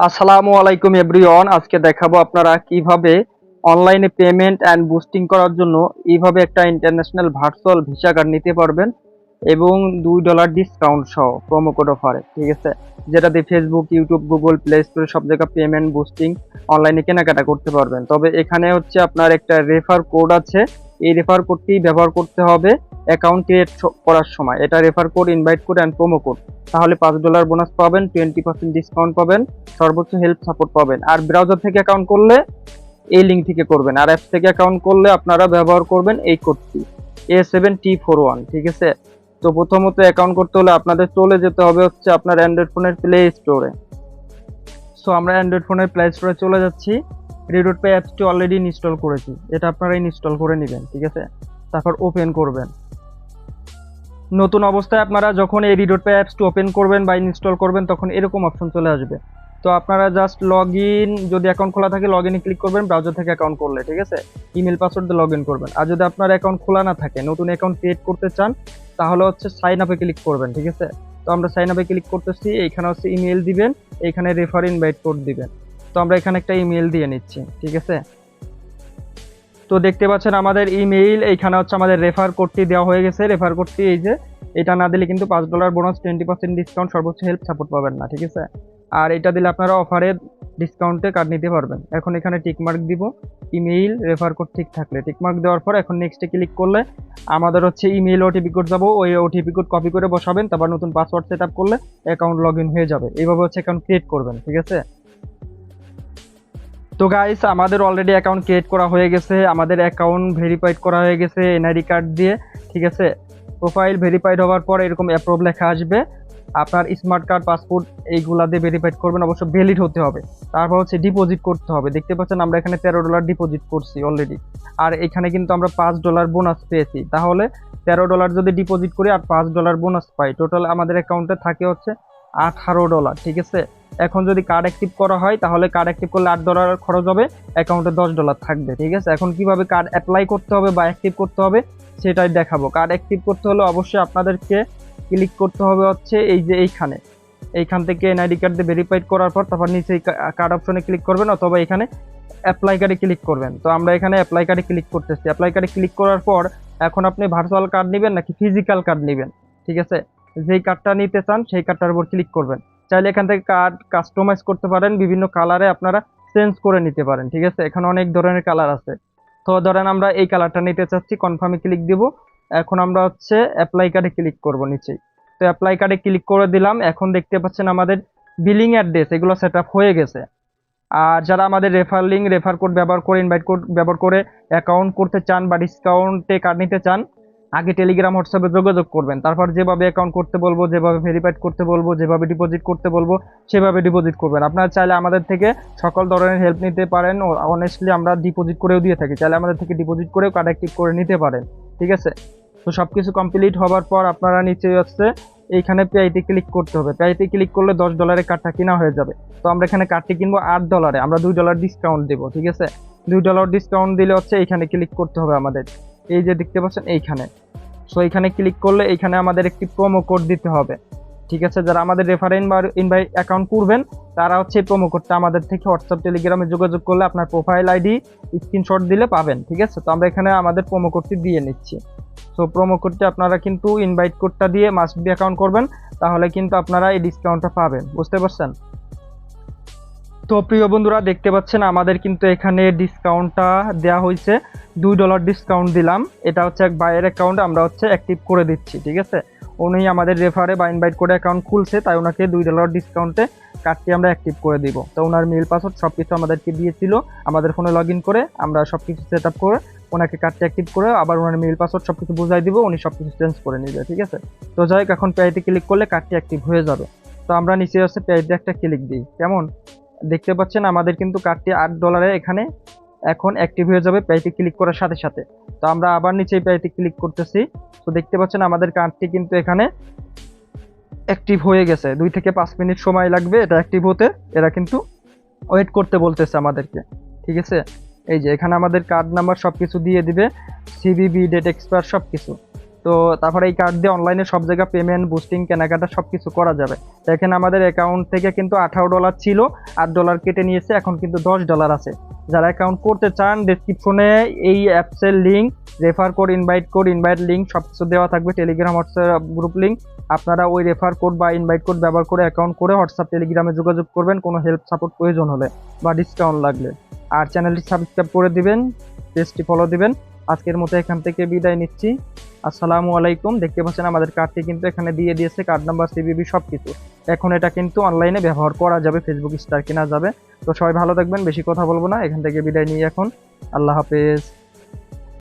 আসসালামু আলাইকুম এভরিওয়ান। আজকে দেখাবো আপনারা কীভাবে অনলাইনে পেমেন্ট অ্যান্ড বুস্টিং করার জন্য এইভাবে একটা ইন্টারন্যাশনাল ভার্চুয়াল ভিসা কার্ড নিতে পারবেন এবং দুই ডলার ডিসকাউন্ট সহ প্রোমো কোড অফারে ঠিক আছে? যেটা দিয়ে ফেসবুক ইউটিউব গুগল প্লে স্টোরে সব জায়গায় পেমেন্ট, বুস্টিং অনলাইনে কেনাকাটা করতে পারবেন। তবে এখানে হচ্ছে আপনার একটা রেফার কোড আছে। এই রেফার কোডটি ব্যবহার করতে হবে অ্যাকাউন্ট ক্রিয়েট করার সময়। এটা refer code invite code and promo code তাহলে পাঁচ ডলার বোনাস পাবেন টোয়েন্টি পার্সেন্ট ডিসকাউন্ট পাবেন, সর্বোচ্চ হেল্প সাপোর্ট পাবেন। আর ব্রাউজার থেকে অ্যাকাউন্ট করলে এই লিঙ্ক থেকে করবেন। আর অ্যাপ থেকে অ্যাকাউন্ট করলে আপনারা ব্যবহার করবেন এই কোডটি A seven T four one ঠিক আছে? তো প্রথমত অ্যাকাউন্ট করতে হলে আপনাদের চলে যেতে হবে হচ্ছে আপনার অ্যান্ড্রয়েড ফোনের প্লে স্টোরে সো আমরা অ্যান্ড্রয়েড ফোনের প্লে স্টোরে চলে যাচ্ছি। রিডোট পে অ্যাপসটি অলরেডি ইনস্টল করেছি। এটা আপনারা ইনস্টল করে নেবেন, ঠিক আছে? তারপর ওপেন করবেন। নতুন অবস্থায় আপনারা যখন এই রিডোট পে অ্যাপসটি ওপেন করবেন বা ইনস্টল করবেন, তখন এরকম অপশন চলে আসবে। তো আপনারা জাস্ট লগ যদি অ্যাকাউন্ট খোলা থাকে লগ ইনে ক্লিক করবেন ব্রাউজার থেকে অ্যাকাউন্ট করলে, ঠিক আছে? ইমেল পাসওয়ার্ড দিয়ে লগ ইন করবেন। আর যদি আপনার অ্যাকাউন্ট খোলা না থাকে, নতুন অ্যাকাউন্ট ক্রিয়েট করতে চান, তাহলে হচ্ছে সাইন আপে ক্লিক করবেন, ঠিক আছে? তো আমরা সাইন আপে ক্লিক করতেছি, এইখানে হচ্ছে ইমেল দিবেন, এইখানে রেফার ইনভাইট কোড দিবেন। তো আমরা এখানে একটা ইমেল দিয়ে নিচ্ছি, ঠিক আছে? তো দেখতে পাচ্ছেন আমাদের ইমেইল, এইখানে হচ্ছে আমাদের রেফার কোডটি দেওয়া হয়ে গেছে। রেফার কোডটি এই যে, এটা না দিলে কিন্তু পাঁচ dollar bonus twenty percent discount সর্বোচ্চ হেল্প সাপোর্ট পাবেন না, ঠিক আছে? আর এটা দিলে আপনারা অফারে ডিসকাউন্টে কার্ড নিতে পারবেন। এখন এখানে টিকমার্ক দিব, ইমেইল রেফার কোড ঠিক থাকলে। টিকমার্ক দেওয়ার পর এখন নেক্সটে ক্লিক করলে আমাদের হচ্ছে ইমেইল ওটিপি কোড যাব। ওই ওটিপি কোড কপি করে বসাবেন, তারপর নতুন পাসওয়ার্ড সেট করলে অ্যাকাউন্ট লগ হয়ে যাবে। এইভাবে হচ্ছে অ্যাকাউন্ট ক্রিয়েট করবেন, ঠিক আছে? তো গাইস আমাদের অলরেডি অ্যাকাউন্ট ক্রিয়েট করা হয়ে গেছে। আমাদের অ্যাকাউন্ট ভেরিফাইড করা হয়ে গেছে এনআইডি কার্ড দিয়ে, ঠিক আছে? প্রোফাইল ভেরিফাইড হওয়ার পর এরকম অ্যাপ্রুভ লেখা আসবে। আপনার স্মার্ট কার্ড পাসপোর্ট এইগুলা দিয়ে ভেরিফাইড করবেন, অবশ্য ভ্যালিড হতে হবে। তারপর হচ্ছে ডিপোজিট করতে হবে। দেখতে পাচ্ছেন আমরা এখানে তেরো ডলার ডিপোজিট করছি অলরেডি আর এখানে কিন্তু আমরা পাঁচ ডলার বোনাস পেয়েছি। তাহলে তেরো ডলার যদি ডিপোজিট করি, আর পাঁচ ডলার বোনাস পাই। টোটাল আমাদের অ্যাকাউন্টে থাকে হচ্ছে আঠারো ডলার ঠিক আছে? এখন যদি কার্ড অ্যাক্টিভ করা হয়, তাহলে কার্ড অ্যাক্টিভ করলে আট ডলার খরচ হবে অ্যাকাউন্টে দশ ডলার থাকবে, ঠিক আছে? এখন কীভাবে কার্ড অ্যাপ্লাই করতে হবে বা অ্যাক্টিভ করতে হবে, সেটাই দেখাবো। কার্ড অ্যাক্টিভ করতে হলে অবশ্যই আপনাদেরকে ক্লিক করতে হবে হচ্ছে এই যে এইখানে। এইখান থেকে এনআইডি কার্ড দিয়ে ভেরিফাইড করার পর, তারপর নিচে কার্ড অপশনে ক্লিক করবেন, অথবা এখানে অ্যাপ্লাই কার্ডে ক্লিক করবেন। তো আমরা এখানে অ্যাপ্লাই কার্ডে ক্লিক করতেছি। অ্যাপ্লাই কার্ডে ক্লিক করার পর, এখন আপনি ভার্চুয়াল কার্ড নেবেন নাকি ফিজিক্যাল কার্ড নেবেন? ঠিক আছে? যেই কার্ডটা নিতে চান, সেই কার্ডটার উপর ক্লিক করবেন। চাইলে এখান থেকে কার্ড কাস্টমাইজ করতে পারেন, বিভিন্ন কালারে আপনারা চেঞ্জ করে নিতে পারেন, ঠিক আছে? এখানে অনেক ধরনের কালার আছে। তো ধরেন আমরা এই কালারটা নিতে চাচ্ছি কনফার্মে ক্লিক দিব। এখন আমরা হচ্ছে অ্যাপ্লাই কার্ডে ক্লিক করব নিচেই। তো অ্যাপ্লাই কার্ডে ক্লিক করে দিলাম। এখন দেখতে পাচ্ছেন আমাদের বিলিং অ্যাড্রেস এগুলো সেট হয়ে গেছে। আর যারা আমাদের রেফার লিঙ্ক রেফার কোড ব্যবহার করে ইনভাইট কোড ব্যবহার করে অ্যাকাউন্ট করতে চান বা ডিসকাউন্টে কার্ড নিতে চান আগে টেলিগ্রাম হোয়াটসঅ্যাপে যোগাযোগ করবেন। তারপর যেভাবে অ্যাকাউন্ট করতে বলব, যেভাবে ভেরিফাইড করতে বলব, যেভাবে ডিপোজিট করতে বলব, সেভাবে ডিপোজিট করবেন। আপনারা চাইলে আমাদের থেকে সকল ধরনের হেল্প নিতে পারেন ও অনেস্টলি আমরা ডিপোজিট করেও দিয়ে থাকি। চাইলে আমাদের থেকে ডিপোজিট করেও কার্ড অ্যাক্টিভ করে নিতে পারেন। ঠিক আছে? তো সব কিছু কমপ্লিট হওয়ার পর আপনারা নিচে হচ্ছে এইখানে পেআইতে ক্লিক করতে হবে। পেআইতে ক্লিক করলে দশ ডলারের কার্ডটা কিনা হয়ে যাবে। তো আমরা এখানে কার্ডটি কিনবো আট ডলারে আমরা দুই ডলার ডিসকাউন্ট দেবো। ঠিক আছে? দুই ডলার ডিসকাউন্ট দিলে হচ্ছে এইখানে ক্লিক করতে হবে আমাদের। এই যে দেখতে পাচ্ছেন এইখানে। সো এখানে ক্লিক করলে এখানে আমাদের একটি প্রোমো কোড দিতে হবে। ঠিক আছে? যারা আমাদের রেফারেন বা ইনভাই অ্যাকাউন্ট করবেন, তারা হচ্ছে এই প্রোমো কোডটা আমাদের থেকে হোয়াটসঅ্যাপ টেলিগ্রামে যোগাযোগ করলে আপনার প্রোফাইল আইডি স্ক্রিনশট দিলে পাবেন। ঠিক আছে? তো আমরা এখানে আমাদের প্রোমো কোডটি দিয়ে নিচ্ছি। সো প্রোমো কোডটি আপনারা কিন্তু ইনভাইট কোডটা দিয়ে মাস্ট বি অ্যাকাউন্ট করবেন, তাহলে কিন্তু আপনারা এই ডিসকাউন্টটা পাবেন। বুঝতে পারছেন? তো প্রিয় বন্ধুরা, দেখতে পাচ্ছেন আমাদের কিন্তু এখানে ডিসকাউন্টটা দেওয়া হয়েছে। দুই ডলার ডিসকাউন্ট দিলাম। এটা হচ্ছে এক বাইয়ের অ্যাকাউন্ট আমরা হচ্ছে অ্যাক্টিভ করে দিচ্ছি, ঠিক আছে? উনি আমাদের রেফারে বা ইনভাইট করে অ্যাকাউন্ট খুলছে, তাই ওনাকে দুই ডলার ডিসকাউন্টে কার্ডটি আমরা অ্যাক্টিভ করে দিব। তো ওনার মেল পাসওয়ার্ড সব কিছু আমাদেরকে দিয়েছিল, আমাদের ফোনে লগ করে আমরা সব কিছু সেট করে ওনাকে কার্ডটি অ্যাক্টিভ করে আবার ওনার মেল পাসওয়ার্ড সব কিছু বুঝাই দিব, উনি সব কিছু চেঞ্জ করে নিবে, ঠিক আছে? তো যাই হোক, এখন পেআইতে ক্লিক করলে কার্ডটি অ্যাক্টিভ হয়ে যাবে। তো আমরা নিচে হচ্ছে পেআইতে একটা ক্লিক দিই, কেমন? দেখতে পাচ্ছেন আমাদের কিন্তু কার্ডটি আট ডলারে এখানে এখন অ্যাক্টিভ হয়ে যাবে পেতে ক্লিক করার সাথে সাথে। তো আমরা আবার নিচে পেতে ক্লিক করতেছি। তো দেখতে পাচ্ছেন আমাদের কার্ডটি কিন্তু এখানে অ্যাক্টিভ হয়ে গেছে। দুই থেকে পাঁচ মিনিট সময় লাগবে এটা অ্যাক্টিভ হতে। এরা কিন্তু ওয়েট করতে বলতেছে আমাদেরকে। ঠিক আছে? এই যে এখানে আমাদের কার্ড নাম্বার সব কিছু দিয়ে দিবে। সিবিবি ডেট এক্সপায়ার সব কিছু তো তারপরে এই কার্ড দিয়ে অনলাইনে সব জায়গায় পেমেন্ট বুস্টিং কেনাকাটা সব কিছু করা যাবে। এখানে আমাদের অ্যাকাউন্ট থেকে কিন্তু আঠারো ডলার ছিল, আট ডলার কেটে নিয়েছে, এখন কিন্তু দশ ডলার আছে। যারা অ্যাকাউন্ট করতে চান ডেসক্রিপশনে এই অ্যাপসের link refer code invite code invite link সব কিছু দেওয়া থাকবে টেলিগ্রাম হোয়াটসঅ্যাপ গ্রুপ লিঙ্ক আপনারা ওই রেফার কোড বা ইনভাইট কোড ব্যবহার করে অ্যাকাউন্ট করে হোয়াটসঅ্যাপ টেলিগ্রামে যোগাযোগ করবেন, কোনো হেল্প সাপোর্ট প্রয়োজন হলে বা ডিসকাউন্ট লাগলে। আর চ্যানেলটি সাবস্ক্রাইব করে দিবেন পেজটি ফলো দিবেন। আজকের মতো এখান থেকে বিদায় নিচ্ছি। আসসালামু আলাইকুম। দেখতে পাচ্ছেন আমাদের কার্ডটি কিন্তু এখানে দিয়ে দিয়েছে। কার্ড নাম্বার সিবিবি সব কিছু এখন এটা কিন্তু অনলাইনে ব্যবহার করা যাবে ফেসবুক স্টার কেনা যাবে। তো সবাই ভালো থাকবেন, বেশি কথা বলব না। এখান থেকে বিদায় নিয়ে এখন। আল্লাহ হাফেজ।